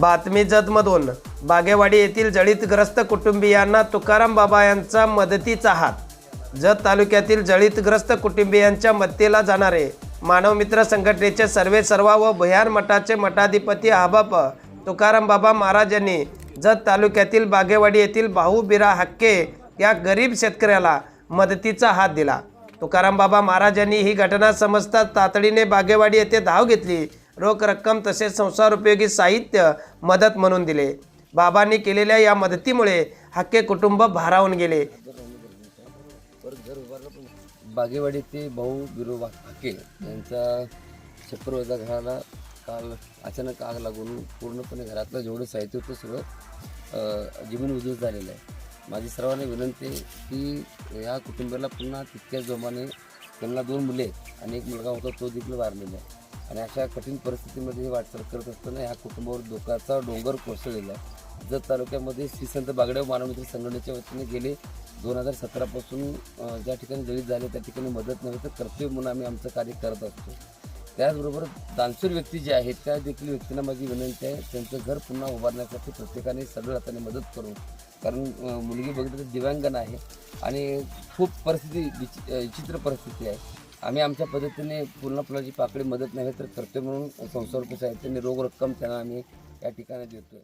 बातमी जतमधून. बागेवाडी येथील जळीतग्रस्त कुटुंबियांना तुकाराम बाबा यांचा मदतीचा हात. जत तालुक्यातील जळीतग्रस्त कुटुंबियांच्या मदतीला जाणारे मानवमित्र संघटनेचे सर्वे सर्वा व भुयार मठाचे मठाधिपती आबाप तुकाराम बाबा महाराज यांनी जत तालुक्यातील बागेवाडी येथील बाहुबिरा हक्के या गरीब शेतकऱ्याला मदतीचा हात दिला. तुकाराम बाबा महाराज यांनी ही घटना समजता तातडीने बागेवाडी येथे धाव घेतली. रोख रक्कम तसेच संसार उपयोगी साहित्य मदत म्हणून दिले. बाबांनी केलेल्या या मदतीमुळे हक्के कुटुंब भारावून गेले. बागेवाडी ते भाऊ बिरोबा हक्के यांचा छप्परवरच्या घराला काल अचानक आग लागून पूर्णपणे घरातलं जेवढं साहित्य होतं सगळं जीवन जमीन झालेलं आहे. माझी सर्वांना विनंती आहे की या कुटुंबाला पुन्हा तितक्याच जोमाने त्यांना दोन मुले आणि एक मुलगा होता तो देखील वारलेला आहे. आणि अशा कठीण परिस्थितीमध्ये हे वाटचाल करत असताना ह्या कुटुंबावर धोकाचा डोंगर कोसळलेला आहे. जत तालुक्यामध्ये श्री संत बागडेव मानवमित्र संघटनेच्या वतीने गेले. दोन हजार सतरापासून ज्या ठिकाणी जळीत झाले त्या ठिकाणी मदत नव्हे तर कर्तव्य म्हणून आम्ही आमचं कार्य करत असतो. त्याचबरोबर दानशूर व्यक्ती जे आहेत त्या देखील व्यक्तींना माझी विनंती आहे त्यांचं घर पुन्हा उभारण्यासाठी प्रत्येकाने सरळ हाताने मदत करू. कारण मुलगी बघितलं तर दिव्यांगन आहे आणि खूप परिस्थिती विचि- विचित्र परिस्थिती आहे. आम्ही आमच्या पद्धतीने पूर्ण फुलाची पाकळी मदत नव्हे तर कर्तव्य म्हणून संसार साहित्याने रोग रक्कम त्यांना आम्ही या ठिकाणी देतोय.